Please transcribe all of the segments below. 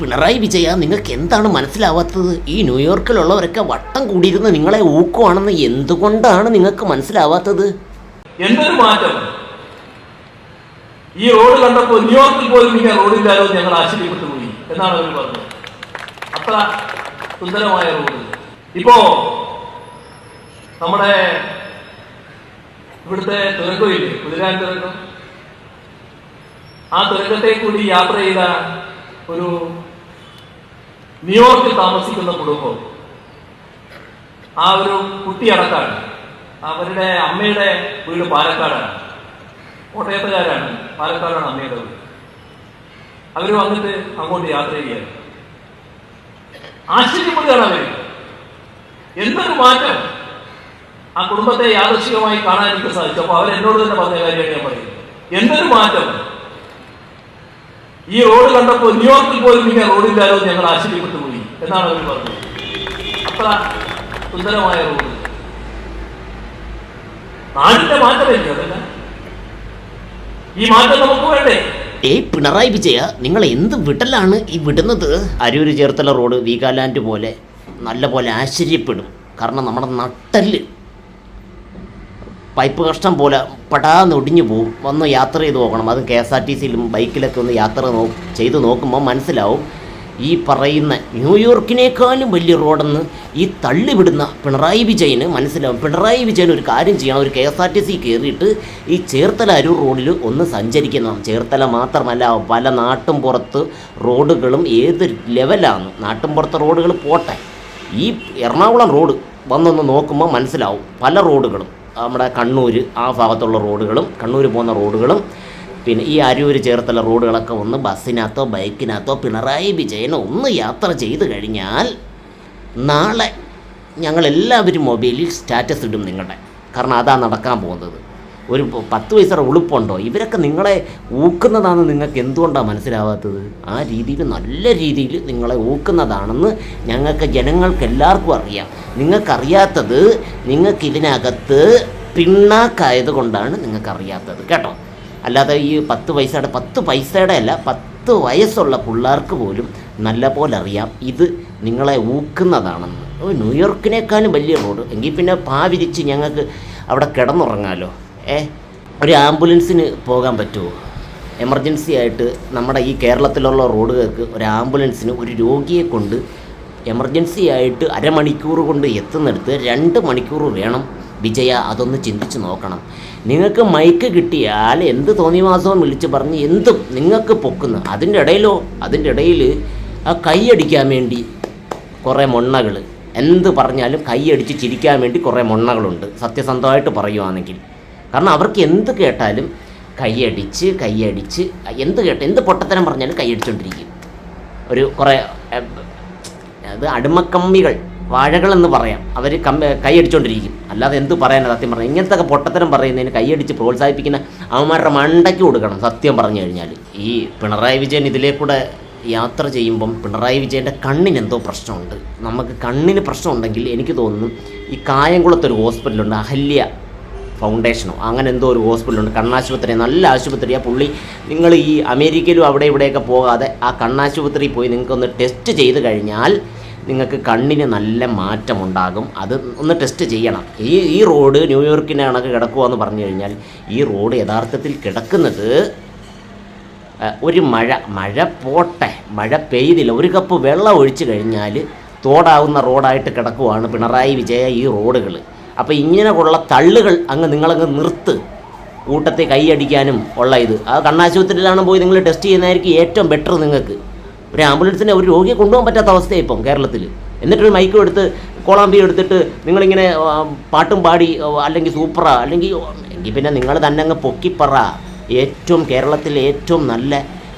പിണറായി വിജയ നിങ്ങൾക്ക് എന്താണ് മനസ്സിലാവാത്തത്? ഈ ന്യൂയോർക്കിലുള്ളവരൊക്കെ വട്ടം കൂടിയിരുന്ന് നിങ്ങളെ ഊക്കുവാണെന്ന് എന്തുകൊണ്ടാണ് നിങ്ങൾക്ക് മനസ്സിലാവാത്തത്? എന്തൊരു മാറ്റം? ഈ റോഡ് കണ്ടപ്പോൾ ന്യൂയോർക്കിൽ പോലും ഇങ്ങനെ റോഡില്ലാലോ ഞങ്ങൾ ആശ്ചര്യപ്പെട്ടു പോയി. എന്നാണ് അവർ പറഞ്ഞത്. അത്ര സുന്ദരമായ റോഡ്. ഇപ്പോ നമ്മുടെ ഇവിടുത്തെ തുരങ്കമില്ലേ കുതിരാൻ തുരങ്കം. ആ തുരങ്കത്തെ കൂടി യാത്ര ചെയ്ത ഒരു ന്യൂയോർക്കിൽ താമസിക്കുന്ന കുടുംബം. ആ ഒരു കുട്ടി അടക്കാണ്. അവരുടെ അമ്മയുടെ വീട് പാലക്കാടാണ്. കോട്ടയത്തുകാരാണ്. പാലക്കാടാണ് അമ്മയുടെ വീട്. അവർ വന്നിട്ട് അങ്ങോട്ട് യാത്ര ചെയ്യാൻ. ആശ്ചര്യപ്പെടുകയാണ് അവർ എന്തൊരു മാറ്റം? ആ കുടുംബത്തെ യാദൃശികമായി കാണാൻ എനിക്ക് സാധിച്ചു. അപ്പൊ അവരെന്നോട് തന്നെ പറഞ്ഞ കാര്യമാണ് ഞാൻ പറയുന്നത് എന്തൊരു മാറ്റം? ഈ റോഡ് കണ്ടപ്പോൾ ന്യൂയോർക്കിൽ പോലും ഇങ്ങനെ റോഡില്ലാലോ ഞങ്ങൾ ആശ്ചര്യപ്പെട്ടു പോയി. എന്നാണ് അവർ പറഞ്ഞത്. അത്ര സുന്ദരമായ റോഡ്. നാടിന്റെ മാറ്റമല്ലേ അതല്ല? ഈ മാറ്റം നമുക്ക് വേണ്ടേ? ഏ പിണറായി വിജയ നിങ്ങൾ എന്ത് വിടലാണ് ഈ വിടുന്നത്? അരൂര് ചേർത്തല റോഡ് വീഗാലാൻഡ് പോലെ നല്ല പോലെ ആശ്ചര്യപ്പെടും. കാരണം നമ്മുടെ നട്ടൽ പൈപ്പ് കഷ്ടം പോലെ പെടാന്ന് ഒടിഞ്ഞു പോവും. ഒന്ന് യാത്ര ചെയ്ത് നോക്കണം അതും കെ എസ് ആർ ടി സിയിലും ബൈക്കിലൊക്കെ ഒന്ന് യാത്ര നോ ചെയ്ത് നോക്കുമ്പോൾ മനസ്സിലാവും. ഈ പറയുന്ന ന്യൂയോർക്കിനേക്കാളും വലിയ റോഡെന്ന് ഈ തള്ളിവിടുന്ന പിണറായി വിജയന് മനസ്സിലാവും. പിണറായി വിജയൻ ഒരു കാര്യം ചെയ്യണം. ഒരു K S R T C കയറിയിട്ട് ഈ ചേർത്തല അരൂർ റോഡിൽ ഒന്ന് സഞ്ചരിക്കണം. ചേർത്തല മാത്രമല്ല പല നാട്ടും പുറത്ത് റോഡുകളും ഏത് ലെവലാണ്? നാട്ടും പുറത്തെ റോഡുകൾ പോട്ടെ. ഈ എറണാകുളം റോഡ് വന്നൊന്ന് നോക്കുമ്പോൾ മനസ്സിലാവും പല റോഡുകളും. നമ്മുടെ കണ്ണൂർ ആ ഭാഗത്തുള്ള റോഡുകളും കണ്ണൂർ പോകുന്ന റോഡുകളും പിന്നെ ഈ അരൂർ ചേർത്തുള്ള റോഡുകളൊക്കെ ഒന്ന് ബസ്സിനകത്തോ ബൈക്കിനകത്തോ പിണറായി വിജയൻ ഒന്ന് യാത്ര ചെയ്ത് കഴിഞ്ഞാൽ നാളെ ഞങ്ങളെല്ലാവരും മൊബൈലിൽ സ്റ്റാറ്റസ് ഇടും നിങ്ങളുടെ. കാരണം അതാണ് നടക്കാൻ പോകുന്നത്. ഒരു പത്ത് പൈസയുടെ ഉളുപ്പുണ്ടോ? ഇവരൊക്കെ നിങ്ങളെ ഊക്കുന്നതാണെന്ന് നിങ്ങൾക്ക് എന്തുകൊണ്ടാണ് മനസ്സിലാവാത്തത്? ആ രീതിയിൽ നല്ല രീതിയിൽ നിങ്ങളെ ഊക്കുന്നതാണെന്ന് ഞങ്ങൾക്ക് ജനങ്ങൾക്ക് എല്ലാവർക്കും അറിയാം. നിങ്ങൾക്കറിയാത്തത് നിങ്ങൾക്ക് ഇതിനകത്ത് പിണ്ണാക്കായത് കൊണ്ടാണ് നിങ്ങൾക്കറിയാത്തത്. കേട്ടോ? അല്ലാതെ ഈ പത്ത് പൈസയുടെ പത്ത് പൈസയുടെ അല്ല പത്ത് വയസ്സുള്ള പിള്ളേർക്ക് പോലും നല്ല പോലെ അറിയാം ഇത് നിങ്ങളെ ഊക്കുന്നതാണെന്ന്. ന്യൂയോർക്കിനേക്കാളും വലിയ റോഡ്. എങ്കിൽ പിന്നെ പാവിരിച്ച് ഞങ്ങൾക്ക് അവിടെ കിടന്നുറങ്ങാമല്ലോ ഒരു ആംബുലൻസിന് പോകാൻ പറ്റുമോ? എമർജൻസി ആയിട്ട് നമ്മുടെ ഈ കേരളത്തിലുള്ള റോഡുകൾക്ക് ഒരു ആംബുലൻസിന് ഒരു രോഗിയെ കൊണ്ട് എമർജൻസി ആയിട്ട് അരമണിക്കൂർ കൊണ്ട് എത്തുന്നിടത്ത് രണ്ട് മണിക്കൂർ വേണം. വിജയ അതൊന്ന് ചിന്തിച്ച് നോക്കണം. നിങ്ങൾക്ക് മൈക്ക് കിട്ടിയാൽ എന്ത് തോന്നിവാസവും വിളിച്ച് പറഞ്ഞ് എന്തും നിങ്ങൾക്ക് പൊക്കുന്നു അതിന്റെ ഇടയിലോ അതിന്റെ ഇടയിൽ ആ കൈയടിക്കാൻ വേണ്ടി കുറേ മൊണ്ണകൾ എന്ത് പറഞ്ഞാലും കൈയടിച്ച് ചിരിക്കാൻ വേണ്ടി കുറേ മൊണ്ണകളുണ്ട്. സത്യസന്ധമായിട്ട് പറയുവാണെങ്കിൽ. കാരണം അവർക്ക് എന്ത് കേട്ടാലും കൈയടിച്ച് കൈയടിച്ച് എന്ത് കേട്ട് എന്ത് പൊട്ടത്തരം പറഞ്ഞാലും കൈയടിച്ചുകൊണ്ടിരിക്കും ഒരു കുറേ അത് അടിമക്കമ്മികൾ വാഴകളെന്ന് പറയാം. അവർ കം കൈയടിച്ചുകൊണ്ടിരിക്കും അല്ലാതെ എന്ത് പറയാനാണ് സത്യം പറഞ്ഞാൽ ഇങ്ങനത്തെ പൊട്ടത്തരം പറയുന്നതിന് കൈയടിച്ച് പ്രോത്സാഹിപ്പിക്കുന്ന അവന്മാരുടെ മണ്ടയ്ക്ക് കൊടുക്കണം സത്യം പറഞ്ഞു കഴിഞ്ഞാൽ ഈ പിണറായി വിജയൻ ഇതിലേക്കൂടെ യാത്ര ചെയ്യുമ്പം പിണറായി വിജയന്റെ കണ്ണിന് എന്തോ പ്രശ്നമുണ്ട്. നമുക്ക് കണ്ണിന് പ്രശ്നമുണ്ടെങ്കിൽ എനിക്ക് തോന്നുന്നു ഈ കായംകുളത്തൊരു ഹോസ്പിറ്റലുണ്ട് അഹല്യ ഫൗണ്ടേഷനോ അങ്ങനെ എന്തോ ഒരു ഹോസ്പിറ്റലുണ്ട് കണ്ണാശുപത്രി നല്ല ആശുപത്രിയാണ് പുള്ളി നിങ്ങൾ ഈ അമേരിക്കയിലും അവിടെ ഇവിടെയൊക്കെ പോകാതെ ആ കണ്ണാശുപത്രിയിൽ പോയി നിങ്ങൾക്കൊന്ന് ടെസ്റ്റ് ചെയ്ത് കഴിഞ്ഞാൽ നിങ്ങൾക്ക് കണ്ണിന് നല്ല മാറ്റമുണ്ടാകും. അത് ഒന്ന് ടെസ്റ്റ് ചെയ്യണം. ഈ ഈ റോഡ് ന്യൂയോർക്കിന്റെ കണക്ക് കിടക്കുക എന്ന് പറഞ്ഞു കഴിഞ്ഞാൽ ഈ റോഡ് യഥാർത്ഥത്തിൽ കിടക്കുന്നത് ഒരു മഴ മഴ പോട്ടെ മഴ പെയ്തില്ല. ഒരു കപ്പ് വെള്ളം ഒഴിച്ചു കഴിഞ്ഞാൽ തോടാവുന്ന റോഡായിട്ട് കിടക്കുവാണ് പിണറായി വിജയ ഈ റോഡുകൾ അപ്പോൾ ഇങ്ങനെ ഉള്ള തള്ളുകൾ അങ്ങ് നിങ്ങളങ്ങ് നിർത്ത്. കൂട്ടത്തെ കൈയടിക്കാനും ഉള്ള ഇത്. ആ കണ്ണാശുപത്രിയിലാണ് പോയി നിങ്ങൾ ടെസ്റ്റ് ചെയ്യുന്നതായിരിക്കും ഏറ്റവും ബെറ്റർ നിങ്ങൾക്ക്. ഒരു ആംബുലൻസിനെ ഒരു രോഗിയെ കൊണ്ടുപോകാൻ പറ്റാത്ത അവസ്ഥയാണ് ഇപ്പം കേരളത്തിൽ എന്നിട്ടൊരു മൈക്കും എടുത്ത് കോളാമ്പി എടുത്തിട്ട് നിങ്ങളിങ്ങനെ പാട്ടും പാടി അല്ലെങ്കിൽ സൂപ്പറാ അല്ലെങ്കിൽ എങ്കിൽ പിന്നെ നിങ്ങൾ തന്നെ അങ്ങ് പൊക്കിപ്പറ ഏറ്റവും കേരളത്തിലെ ഏറ്റവും നല്ല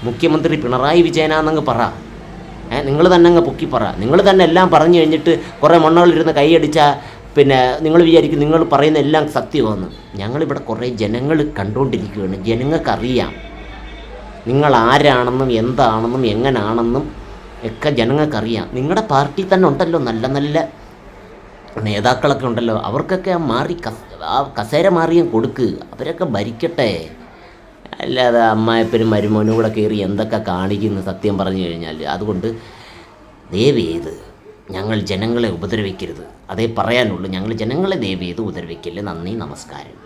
മുഖ്യമന്ത്രി പിണറായി വിജയനാന്നങ്ങ് പറ. നിങ്ങൾ തന്നെ അങ്ങ് പൊക്കിപ്പറ നിങ്ങൾ തന്നെ എല്ലാം പറഞ്ഞു കഴിഞ്ഞിട്ട് കുറേ മണ്ണുകളിരുന്ന് കൈയടിച്ചാൽ പിന്നെ നിങ്ങൾ വിചാരിക്കും നിങ്ങൾ പറയുന്ന എല്ലാം സത്യമാണ് ഞങ്ങളിവിടെ കുറേ ജനങ്ങൾ കണ്ടുകൊണ്ടിരിക്കുകയാണ്. ജനങ്ങൾക്കറിയാം നിങ്ങൾ ആരാണെന്നും എന്താണെന്നും എങ്ങനാണെന്നും ഒക്കെ ജനങ്ങൾക്കറിയാം. നിങ്ങളുടെ പാർട്ടി തന്നെ ഉണ്ടല്ലോ നല്ല നല്ല നേതാക്കളൊക്കെ ഉണ്ടല്ലോ. അവർക്കൊക്കെ ആ മാറി ആ കസേര മാറിയും കൊടുക്ക്. അവരൊക്കെ ഭരിക്കട്ടെ. അല്ലാതെ അമ്മായപ്പനും മരുമോനും കൂടെ കയറി എന്തൊക്കെ കാണിക്കുന്നു സത്യം പറഞ്ഞു കഴിഞ്ഞാൽ അതുകൊണ്ട് ദയവ് ചെയ്ത് ഞങ്ങൾ ജനങ്ങളെ ഉപദ്രവിക്കരുത്. അതേ പറയാനുള്ളൂ ഞങ്ങൾ ജനങ്ങളെ ദയവ് ചെയ്ത് ഉപദ്രവിക്കല്ലേ നന്ദി നമസ്കാരം.